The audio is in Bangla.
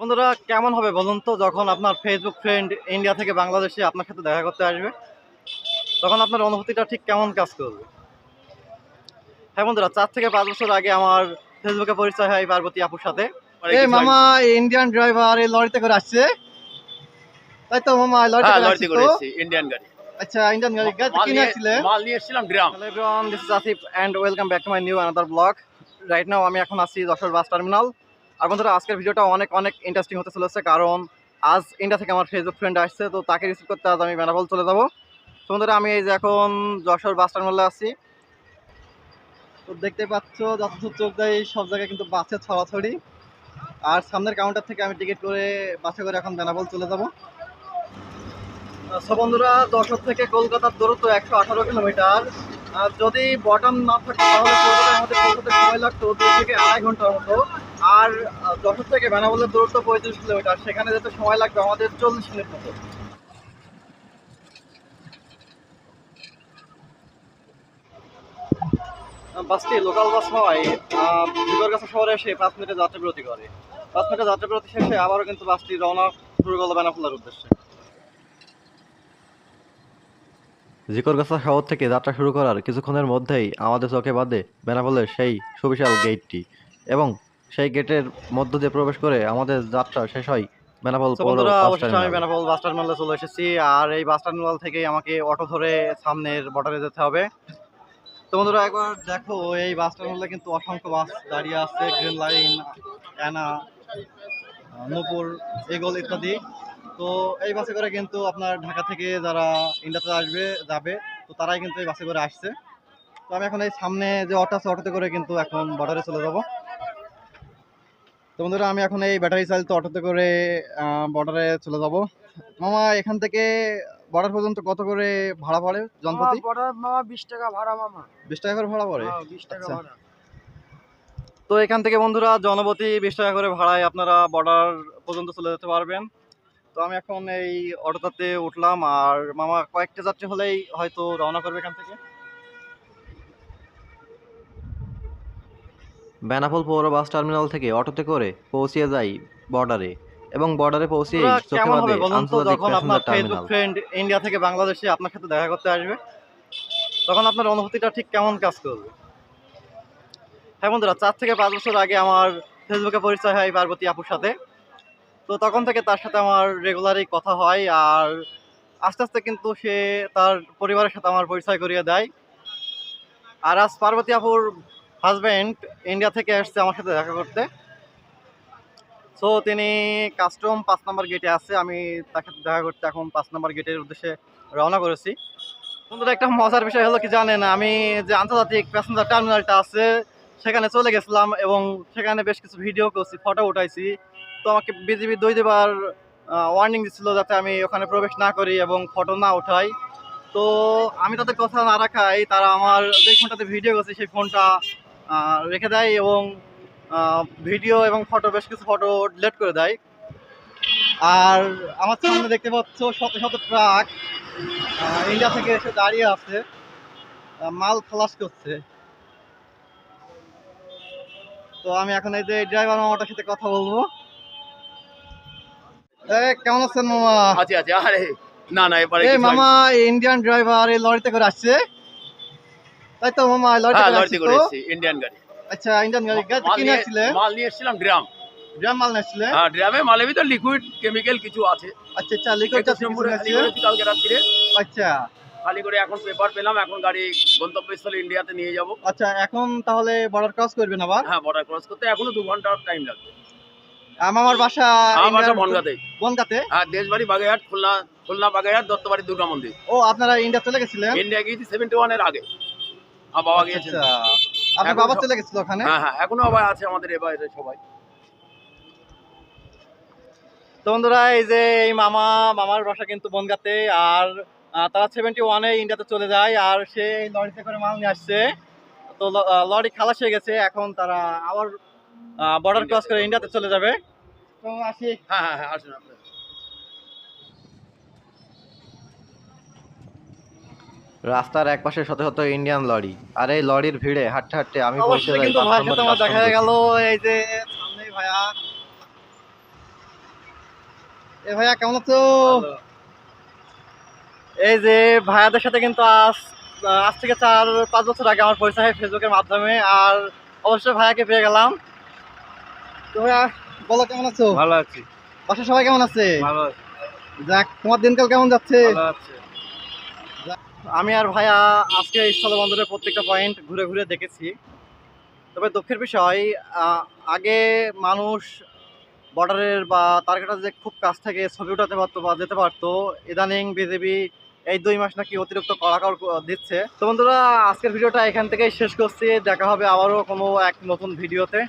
বন্ধুরা কেমন হবে বলুন তো? যখন আপনার ফেসবুক ফ্রেন্ড ইন্ডিয়া থেকে বাংলাদেশে আপনার সাথে দেখা করতে আসবে তখন আপনার অনুভূতিটা ঠিক কেমন কাজ করবে? হ্যাঁ বন্ধুরা চার থেকে পাঁচ বছর আগে আমার ফেসবুকে পরিচয় হয় পার্বতী আপুর সাথে। এই মামা ইন্ডিয়ান ড্রাইভার এই লরিতে করে আসছে। তাই তো মামা লরিতে হ্যাঁ করে আসছে ইন্ডিয়ান গাড়ি। আচ্ছা ইন্ডিয়ান গাড়ি গাড়ি কিনে আসছিলে? মাল নিয়ে এসেছিলাম আমি এখন আছি যশোর বাস টার্মিনাল আর বন্ধুরা, আজকের ভিডিওটা অনেক অনেক ইন্টারেস্টিং হতে চলেছে কারণ আজ ইন্ডিয়া থেকে আমার ফেসবুক ফ্রেন্ড আসছে, তো তাকে রিসিভ করতে আজ আমি বেনাবল চলে যাব। তো বন্ধুরা, আমি এই যে এখন যশোর বাস টার্মিনালে আছি। তো দেখতে পাচ্ছ, যত চোখ দেয় সব জায়গায় কিন্তু বাসে ছড়াছড়ি। আর সামনের কাউন্টার থেকে আমি টিকিট করে বাসে করে এখন বেনাবল চলে যাব। সো বন্ধুরা, যশোর থেকে কলকাতার দূরত্ব একশো আঠারো কিলোমিটার। আর যদি বটম না থাকে, তাহলে কলকাতার আমাদের পৌঁছতে সময় লাগতো দুই থেকে আড়াই ঘণ্টার মতো। আর যশোর থেকে বেনাবলের দূরত্ব পঁয়ত্রিশ কিলোমিটার, সেখানে যেতে সময় লাগবে আমাদের চল্লিশ মিনিট মতো। বাসটি লোকাল বাস হওয়ায় বিগরগাছা শহরে এসে পাঁচ মিনিটে যাত্রা বিরতি করে। পাঁচ মিনিটে যাত্রা বিরতি শেষে আবারও কিন্তু বাসটি রওনা শুরু করল বেনাপোলার উদ্দেশ্যে। জিকরগাছা শহর থেকে যাত্রা শুরু করার কিছুক্ষণের মধ্যেই আমাদের চোখে বাঁধে বেনাপোলের সেই সুবিশাল গেটটি এবং সেই গেটের মধ্য দিয়ে প্রবেশ করে আমাদের যাত্রা শেষ হয় বেনাপোল বন্ধুরা অবশেষে আমি। বেনাপোল বাস টার্মিনালে চলে এসেছি আর এই বাস টার্মিনাল থেকেই আমাকে অটো ধরে সামনের বর্ডারে যেতে হবে। তো বন্ধুরা একবার দেখো এই বাস টার্মিনালে কিন্তু অসংখ্য বাস দাঁড়িয়ে আছে গ্রিন লাইন অ্যানা নূপুর এগোল ইত্যাদি। তো এই বাসে করে কিন্তু আপনার ঢাকা থেকে যারা ইন্ডিয়াতে আসবে যাবে তো তারাই কিন্তু এই বাসে করে আসছে। তো আমি এখন এই সামনে যে অটো আছে অটোতে করে কিন্তু এখন বর্ডারে চলে যাব। তো বন্ধুরা আমি এখন এই ব্যাটারি চালিত অটোতে করে বর্ডারে চলে যাব। মামা এখান থেকে বর্ডার পর্যন্ত কত করে ভাড়া পড়ে জনপ্রতি? বড় মামা বিশ টাকা ভাড়া মামা। বিশ টাকা করে ভাড়া পড়ে? হ্যাঁ, বিশ টাকা আচ্ছা। ভাড়া। তো এখান থেকে বন্ধুরা জনপতি বিশ টাকা করে ভাড়ায় আপনারা বর্ডার পর্যন্ত চলে যেতে পারবেন। তো আমি এখন এই অটোটাতে উঠলাম আর মামা কয়েকটা যাত্রী হলেই হয়তো রওনা করবে এখান থেকে। বেনাপোল পৌর বাস টার্মিনাল থেকে অটোতে করে পৌঁছিয়ে যাই বর্ডারে এবং বর্ডারে পৌঁছে বন্ধুরা, চোখে বাঁধে আন্তর্জাতিক প্যাসেঞ্জার টার্মিনাল ফ্রেন্ড ইন্ডিয়া থেকে বাংলাদেশে আপনার সাথে দেখা করতে আসবে তখন আপনার অনুভূতিটা ঠিক কেমন কাজ করবে? হ্যাঁ বন্ধুরা চার থেকে পাঁচ বছর আগে আমার ফেসবুকে পরিচয় হয় পার্বতী আপুর সাথে। তো তখন থেকে তার সাথে আমার রেগুলারই কথা হয় আর আস্তে আস্তে কিন্তু সে তার পরিবারের সাথে আমার পরিচয় করিয়ে দেয়। আর আজ পার্বতী আপুর হাজব্যান্ড ইন্ডিয়া থেকে আসছে আমার সাথে দেখা করতে। সো তিনি কাস্টম পাঁচ নম্বর গেটে আছে, আমি তাকে দেখা করতে এখন পাঁচ নম্বর গেটের উদ্দেশ্যে রওনা করেছি। বন্ধুরা, একটা মজার বিষয় হলো কি জানেন, আমি যে আন্তর্জাতিক প্যাসেঞ্জার টার্মিনালটা আছে, সেখানে চলে গেছিলাম এবং সেখানে বেশ কিছু ভিডিও করছি ফটো উঠাইছি। তো আমাকে বিজিবি দুই দুবার ওয়ার্নিং দিচ্ছিল যাতে আমি ওখানে প্রবেশ না করি এবং ফটো না উঠাই। তো আমি তাদের কথা না রাখাই, তারা আমার যে ফোনটাতে ভিডিও করছি, সেই ফোনটা রেখে দেয় এবং ভিডিও এবং ফটো বেশ কিছু ফটো ডিলিট করে দেয়। আর আমার সামনে দেখতে পাচ্ছ শত শত ট্রাক ইন্ডিয়া থেকে এসে দাঁড়িয়ে আছে মাল খালাস করছে। তো আমি এখন এই যে ড্রাইভার মামাটার সাথে কথা বলব। কেমন আছেন মামা? আছে আছে আরে না না এবারে মামা ইন্ডিয়ান ড্রাইভার এই লরিতে করে আসছে। তাই তো মামা। লরিতে হ্যাঁ করে ইন্ডিয়ান গাড়ি। আচ্ছা ইন্ডিয়ান গাড়ি গাড়ি মাল কিনে নিয়ে আসছিলে মাল নিয়ে এসেছিলাম ড্রাম। ড্রাম মাল হ্যাঁ ড্রামে মালের ভিতর লিকুইড কেমিক্যাল কিছু আছে। আচ্ছা আচ্ছা লিকুইড কালকে রাত্রিরে। আচ্ছা। খালি করে এখন পেপার পেলাম এখন গাড়ি গন্তব্যস্থলে ইন্ডিয়াতে নিয়ে যাব। আচ্ছা এখন তাহলে বর্ডার ক্রস করবেন আবার হ্যাঁ বর্ডার ক্রস করতে এখনও দু ঘণ্টা টাইম লাগবে। আমার বাসা আমার বাসা বনগাতে। বনগাঁতে? হ্যাঁ দেশবাড়ি বাগেরহাট খুলনা খুলনা বাগেরহাট দত্তবাড়ি দুর্গা মন্দির ও আপনারা ইন্ডিয়া চলে গেছিলেন? ইন্ডিয়া গিয়েছি সেভেন্টি ওয়ানের আগে। আমার বাবা গিয়েছে আচ্ছা। আপনার বাবা চলে গেছিল ওখানে? হ্যাঁ হ্যাঁ এখনও আবার আছে আমাদের এবার সবাই। তো বন্ধুরা এই যে এই মামা মামার বাসা কিন্তু বনগাতে আর তারা সেভেন্টি ওয়ানে ইন্ডিয়াতে চলে যায় আর সে লরিতে করে মাল নিয়ে আসছে। তো লরি খালাস হয়ে গেছে এখন তারা আবার বর্ডার ক্রস করে ইন্ডিয়াতে চলে যাবে। তো আসি। হ্যাঁ হ্যাঁ হ্যাঁ আসুন আপনারা। রাস্তার এক পাশে শত শত ইন্ডিয়ান লরি। আর এই লরির ভিড়ে হাঁটতে হাঁটতে আমি পৌঁছে যাই। কিন্তু পাঁচ সাথে আমার দেখা গেল। এই যে সামনে ভাইয়া। এ ভাইয়া কেমন আছো? এই যে ভাইয়াদের সাথে কিন্তু আজ আজ থেকে চার পাঁচ বছর আগে আমার পরিচয় হয় ফেসবুকের মাধ্যমে। আর অবশ্যই ভাইয়াকে পেয়ে গেলাম। তো ভাইয়া বলো কেমন আছো? ভালো আছি। বাসার সবাই কেমন আছে? ভালো। যাক তোমার দিনকাল কেমন যাচ্ছে? ভালো আছে। আমি আর ভাইয়া আজকে স্থলবন্দরের প্রত্যেকটা পয়েন্ট ঘুরে ঘুরে দেখেছি। তবে দুঃখের বিষয় আগে মানুষ বর্ডারের বা তারকাটা যে খুব কাছ থেকে ছবি উঠাতে পারতো বা যেতে পারতো, ইদানিং বিজেপি এই দুই মাস নাকি অতিরিক্ত কড়াকড় দিচ্ছে। তো বন্ধুরা, আজকের ভিডিওটা এখান থেকেই শেষ করছি। দেখা হবে আবারও কোনো এক নতুন ভিডিওতে।